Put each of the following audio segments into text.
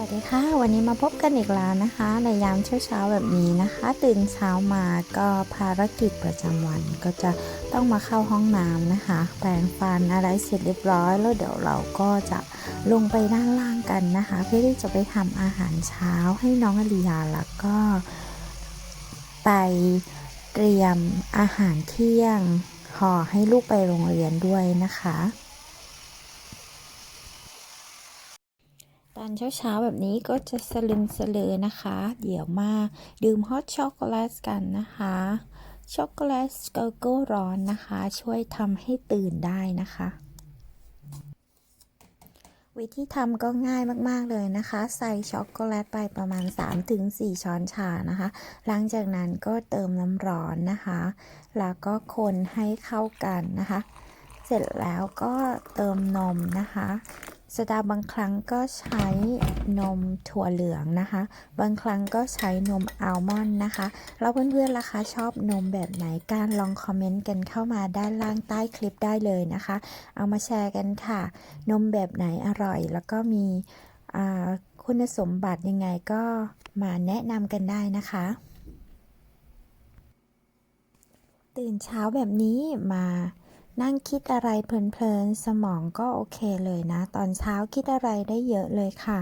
วัสดีค่ะ วันนี้มาพบกันอีกแล้วนะคะ ในยามเช้าๆแบบนี้นะคะ ตื่นเช้ามาก็ภารกิจประจำวันก็จะต้องมาเข้าห้องน้ำนะคะ แปรงฟันอะไรเสร็จเรียบร้อย แล้วเดี๋ยวเราก็จะลงไปด้านล่างกันนะคะ เพื่อที่จะไปทำอาหารเช้าให้น้องอริยาแล้วก็ ไปเตรียมอาหารเที่ยงห่อให้ลูกไปโรงเรียนด้วยนะคะ ตอนเช้าๆแบบนี้ก็จะสลึมสลือนะคะ เดี๋ยวมาดื่มฮอตช็อกโกแลตกันนะคะ ช็อกโกแลตโกโก้ร้อนนะคะ ช่วยทำให้ตื่นได้นะคะ วิธีทำก็ง่ายมากๆเลยนะคะ ใส่ช็อกโกแลตไปประมาณ 3-4 ช้อนชานะคะ หลังจากนั้นก็เติมน้ำร้อนนะคะ แล้วก็คนให้เข้ากันนะคะ เสร็จแล้วก็เติมนมนะคะ สดาบางครั้งก็ใช้นมถั่วเหลืองนะคะ บางครั้งก็ใช้นมอัลมอนด์นะคะ แล้วเพื่อนๆล่ะคะชอบนมแบบไหนการลองคอมเมนต์กันเข้ามาด้านล่างใต้คลิปได้เลยนะคะ เอามาแชร์กันค่ะ นมแบบไหนอร่อย แล้วก็มีคุณสมบัติยังไงก็มาแนะนำกันได้นะคะ ตื่นเช้าแบบนี้มา นั่งคิดอะไรเพลินๆ สมองก็โอเคเลยนะ ตอนเช้าคิดอะไรได้เยอะเลยค่ะ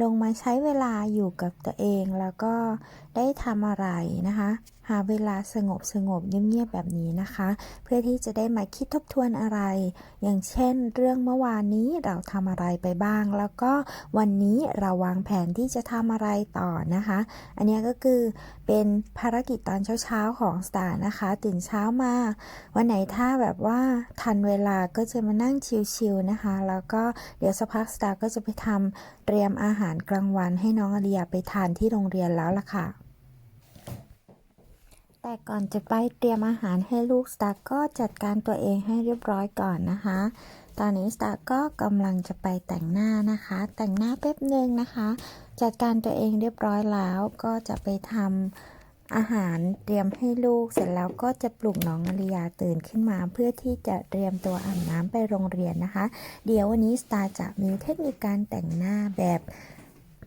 ลงมาใช้เวลาอยู่กับตัวเองแล้วก็ได้ทำอะไรนะคะ หาเวลาสงบสงบเงียบๆแบบนี้นะคะ เพื่อที่จะได้มาคิดทบทวนอะไร อย่างเช่น เรื่องเมื่อวานนี้เราทำอะไรไปบ้าง แล้วก็วันนี้เราวางแผนที่จะทำอะไรต่อนะคะ อันนี้ก็คือเป็นภารกิจตอนเช้าๆของสตาร์นะคะ ตื่นเช้ามา วันไหนถ้าแบบว่าทันเวลาก็จะมานั่งชิลๆนะคะ แล้วก็เดี๋ยวสักพักสตาร์ก็จะไปทำเตรียมอาหารกลางวันให้น้องอเลียไปทานที่โรงเรียนแล้วล่ะค่ะ แต่ก่อนจะไปเตรียมอาหารให้ลูกสตาร์ก็จัดการตัวเองให้เรียบร้อยก่อนนะคะ ตอนนี้สตาร์ก็กำลังจะไปแต่งหน้านะคะ แต่งหน้าแป๊บหนึ่งนะคะ จัดการตัวเองเรียบร้อยแล้วก็จะไปทำอาหารเตรียมให้ลูกเสร็จแล้วก็จะปลุกน้องอริยาตื่นขึ้นมา เพื่อที่จะเตรียมตัวอาบน้ำไปโรงเรียนนะคะ เดี๋ยววันนี้สตาร์จะมีเทคนิคการแต่งหน้าแบบ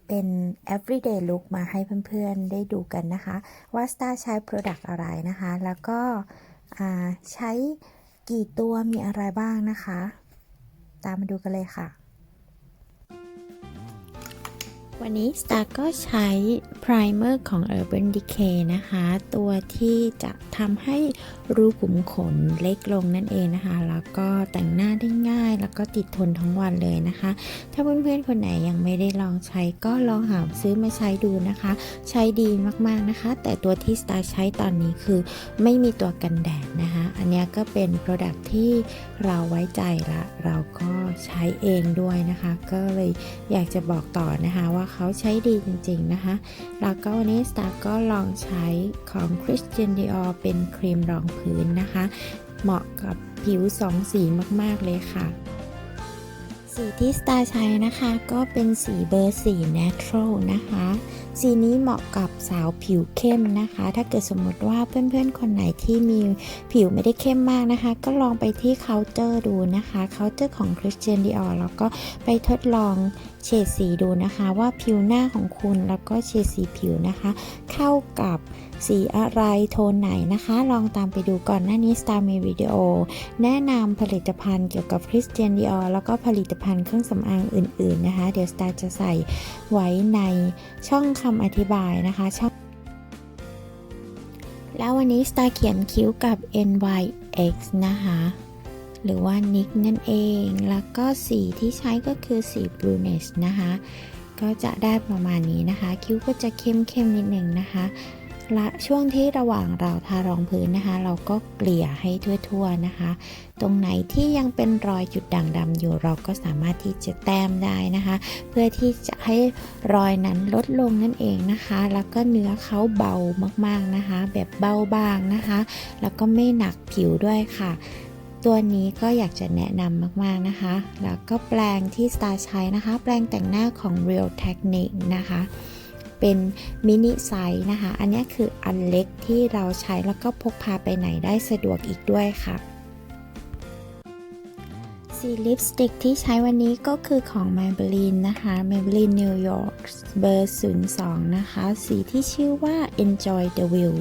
เป็น everyday look มาให้เพื่อนๆได้ดูกันนะคะ ว่าสตาร์ใช้ Product อะไรนะคะ แล้วก็ใช้กี่ตัวมีอะไรบ้างนะคะ ตามมาดูกันเลยค่ะ วันนี้ Star ก็ใช้ Primer ของ Urban Decay นะคะ ตัวที่จะทำให้รูขุมขนเล็กลงนั่นเองนะคะ แล้วก็แต่งหน้าได้ง่าย แล้วก็ติดทนทั้งวันเลยนะคะ ถ้าเพื่อนๆคนไหนยังไม่ได้ลองใช้ก็ลองหาซื้อมาใช้ดูนะคะ ใช้ดีมากๆนะคะ แต่ตัวที่ Star ใช้ตอนนี้คือไม่มีตัวกันแดดนะคะ อันนี้ก็เป็น Product ที่เราไว้ใจละ เราก็ใช้เองด้วยนะคะ ก็เลยอยากจะบอกต่อนะคะว่าเขาใช้ดีจริงๆนะคะ แล้วก็วันนี้ Star ก็ลองใช้ของ Christian Dior เป็นครีมรองพื้นนะคะ เหมาะกับผิวสองสีมากๆเลยค่ะสีที่สตาร์ใช้นะคะก็เป็นสีเบอร์สี natural นะคะ สีนี้เหมาะกับสาวผิวเข้มนะคะ ถ้าเกิดสมมติว่าเพื่อนๆ คนไหนที่มีผิวไม่ได้เข้มมากนะคะ ก็ลองไปที่เคาน์เตอร์ดูนะคะเคาน์เตอร์ของ Christian Dior แล้วก็ไปทดลอง เฉดสีดูนะคะว่าผิวหน้าของคุณแล้วก็เฉดสีผิวนะคะ เข้ากับสีอะไรโทนไหนนะคะ ลองตามไปดูก่อนหน้านี้ Star มีวิดีโอ แนะนำผลิตภัณฑ์เกี่ยวกับ Christian Dior แล้วก็ผลิตภัณฑ์เครื่องสำอางอื่นๆนะคะ เดี๋ยว Star จะใส่ไว้ในช่องคำอธิบายนะคะช่องแล้ววันนี้ Star เขียนคิ้วกับ NYX นะคะ หรือว่า NYX นั่นเอง แล้วก็สีที่ใช้ก็คือสี Brunette นะคะ ก็จะได้ประมาณนี้นะคะ คิ้วก็จะเข้มๆนิดหนึ่งนะคะและช่วงที่ระหว่างเราทารองพื้นนะคะ เราก็เกลี่ยให้ทั่วๆนะคะ ตรงไหนที่ยังเป็นรอยจุดด่างดำอยู่เราก็สามารถที่จะแต้มได้นะคะ เพื่อที่จะให้รอยนั้นลดลงนั่นเองนะคะ แล้วก็เนื้อเขาเบามากๆนะคะ แบบเบาบางนะคะ แล้วก็ไม่หนักผิวด้วยค่ะ ตัวนี้ก็อยากจะแนะนำมาก ๆ นะคะ แล้วก็แปลงที่ Star ใช้นะคะ แปลงแต่งหน้าของ Real Technique นะคะ เป็นมินิไซส์นะคะ อันนี้คืออันเล็กที่เราใช้แล้วก็พกพาไปไหนได้สะดวกอีกด้วยค่ะสสีลิปสติกที่ใช้วันนี้ก็คือของ Maybelline นะคะ Maybelline New York เบอร์ 02 นะคะ สีที่ชื่อว่า Enjoy the View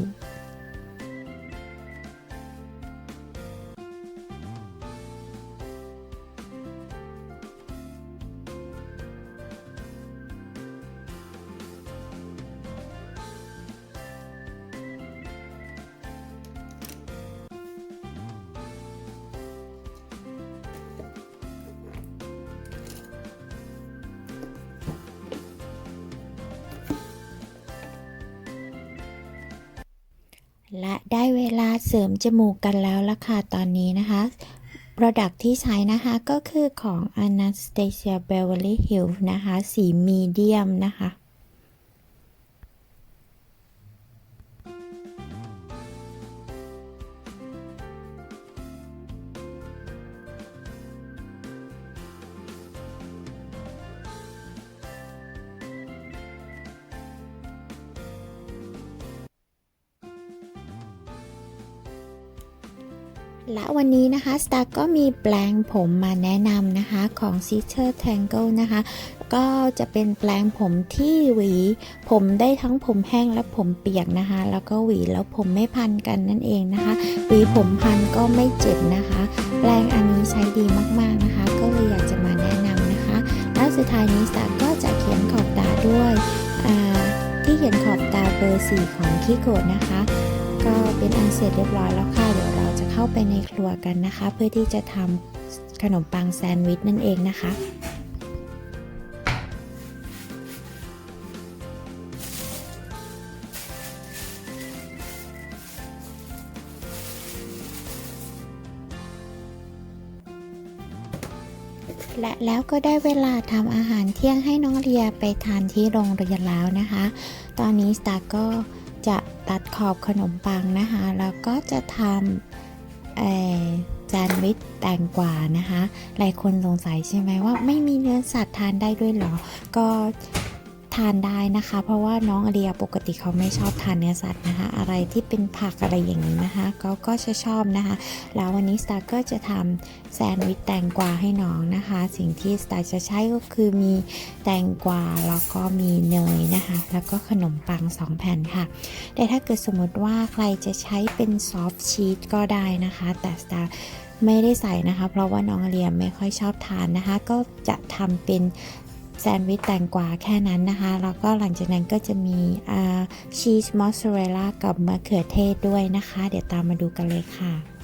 และได้เวลาเสริมจมูกกันแล้วล่ะค่ะตอนนี้นะคะ Product ที่ใช้นะคะก็คือของ Anastasia Beverly Hills นะคะ สีมีเดียมนะคะ และวันนี้นะคะ Star ก็มีแปลงผมมาแนะนำนะคะของ s i s t e r Tangle นะคะ ก็จะเป็นแปลงผมที่หวี ผมได้ทั้งผมแห้งและผมเปียกนะคะ แล้วก็หวีแล้วผมไม่พันกันนั่นเองนะคะ หวีผมพันก็ไม่เจ็บนะคะ แปลงอันนี้ใช้ดีมากๆนะคะ ก็เลยอยากจะมาแนะนำนะคะ แล้วสุดท้ายนี้ Star ก็จะเขียนขอบตาด้วยที่เขียนขอบตาเบอร์ 4 ของคิโกะนะคะ ก็เป็นอันเสร็จเรียบร้อยแล้วค่ะเดี๋ยว จะเข้าไปในครัวกันนะคะ เพื่อที่จะทำขนมปังแซนด์วิชนั่นเองนะคะและแล้วก็ได้เวลาทำอาหารเที่ยงให้น้องเรียไปทานที่โรงเรียนแล้วนะคะ ตอนนี้สตาร์ก็จะตัดขอบขนมปังนะคะ แล้วก็จะทำ เอ่อแซนด์วิทแตงกวานะคะ หลายคนสงสัยใช่ไหมว่าไม่มีเนื้อสัตว์ทานได้ด้วยเหรอ ก็ ทานได้นะคะ เพราะว่าน้องอเดียปกติเขาไม่ชอบทานเนื้อสัตว์นะคะ อะไรที่เป็นผักอะไรอย่างนี้นะคะก็ก็จะชอบนะคะ แล้ววันนี้สตาร์ก็จะทำแซนด์วิชแตงกวาให้น้องนะคะ สิ่งที่สตาร์จะใช้ก็คือมีแตงกวาแล้วก็มีเนยนะคะ แล้วก็ขนมปัง 2 แผ่นค่ะ แต่ถ้าเกิดสมมติว่าใครจะใช้เป็นซอฟต์ชีสก็ได้นะคะ แต่สตาร์ไม่ได้ใส่นะคะ เพราะว่าน้องเรียมไม่ค่อยชอบทานนะคะ ก็จะทำเป็น แซนด์วิชแตงกวาแค่นั้นนะคะ แล้วก็หลังจากนั้นก็จะมีชีสมอสซาเรลล่ากับมะเขือเทศด้วยนะคะ เดี๋ยวตามมาดูกันเลยค่ะ